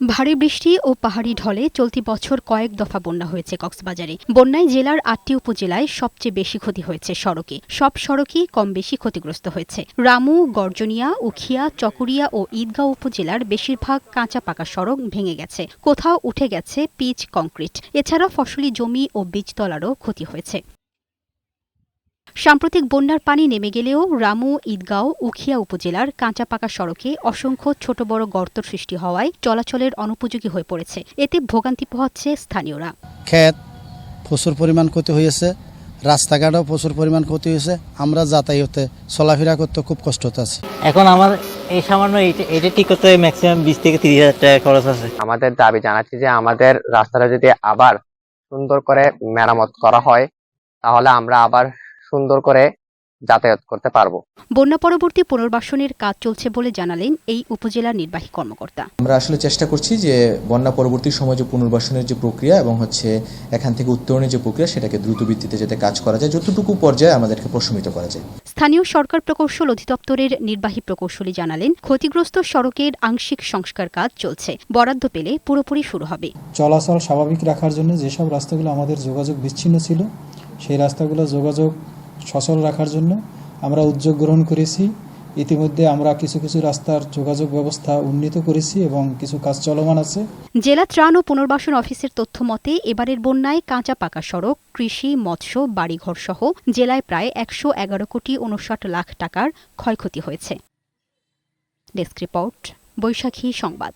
ভারী বৃষ্টি ও পাহাড়ি ঢলে চলতি বছর কয়েক দফা বন্যা হয়েছে কক্সবাজারে। বন্যায় জেলার আটটি উপজেলায় সবচেয়ে বেশি ক্ষতি হয়েছে সড়কে। সব সড়কই কম বেশি ক্ষতিগ্রস্ত হয়েছে। রামু, গর্জনিয়া, উখিয়া, চকরিয়া ও ঈদগাঁও উপজেলার বেশিরভাগ কাঁচা পাকা সড়ক ভেঙে গেছে। কোথাও উঠে গেছে পিচ কংক্রিট। এছাড়া ফসলি জমি ও বীজতলারও ক্ষতি হয়েছে। সাম্প্রতিক বন্যার পানি নেমে গেলেও রামু ঈদগাঁও উখিয়া উপজেলার কাঁচাপাকা সড়কে অসংখ্য ছোট বড় গর্ত সৃষ্টি হওয়ায় চলাচলের অনুপযোগী হয়ে পড়েছে। এতে ভোগান্তি পোহাচ্ছে স্থানীয়রা। ক্ষেত প্রচুর পরিমাণ ক্ষতি হয়েছে রাস্তাঘাটও প্রচুর পরিমাণ ক্ষতি হয়েছে। আমরা যাতায়াতে চলাফেরা করতে খুব কষ্ট আছে। এখন আমার এই সামান্য এটা ঠিক করতে ম্যাক্সিমাম বিশ থেকে তিরিশ হাজার টাকা খরচ আছে। আমাদের দাবি জানাচ্ছি যে আমাদের রাস্তাটা যদি আবার সুন্দর করে মেরামত করা হয় তাহলে আমরা আবার সুন্দর করে যাতায়াত করতে পারব। বন্যা পরবর্তী পুনর্বাসনের কাজ চলছে বলে জানালেন এই উপজেলার নির্বাহী কর্মকর্তা। আমরা আসলে চেষ্টা করছি যে বন্যা পরবর্তী সময় যে পুনর্বাসনের যে প্রক্রিয়া এবং হচ্ছে এখান থেকে উত্তরণের যে প্রক্রিয়া সেটাকে দ্রুত ভিত্তিতে যাতে কাজ করা যায় যতটুকু পর্যায়ে আমাদেরকে প্রশমিত করা যায়। স্থানীয় সরকার প্রকৌশল অধিদপ্তরের নির্বাহী প্রকৌশলী জানালেন ক্ষতিগ্রস্ত সড়কের আংশিক সংস্কার কাজ চলছে। বরাদ্দ পেলে পুরোপুরি শুরু হবে। চলাচল স্বাভাবিক রাখার জন্য যেসব রাস্তাগুলো আমাদের যোগাযোগ বিচ্ছিন্ন ছিল সেই রাস্তাগুলো যোগাযোগ সচল রাখার জন্য আমরা উদ্যোগ গ্রহণ করেছি। ইতিমধ্যে আমরা কিছু কিছু রাস্তার যোগাযোগ ব্যবস্থা উন্নীত করেছি এবং কিছু কাজ চলমান আছে। জেলা ত্রাণ ও পুনর্বাসন অফিসের তথ্য মতে, এবারের বন্যায় কাঁচা পাকা সড়ক, কৃষি, মৎস্য বাড়িঘর সহ জেলায় প্রায় একশো এগারো কোটি উনষাট লাখ টাকার ক্ষয়ক্ষতি হয়েছে। ডেস্ক রিপোর্ট, বৈশাখী সংবাদ।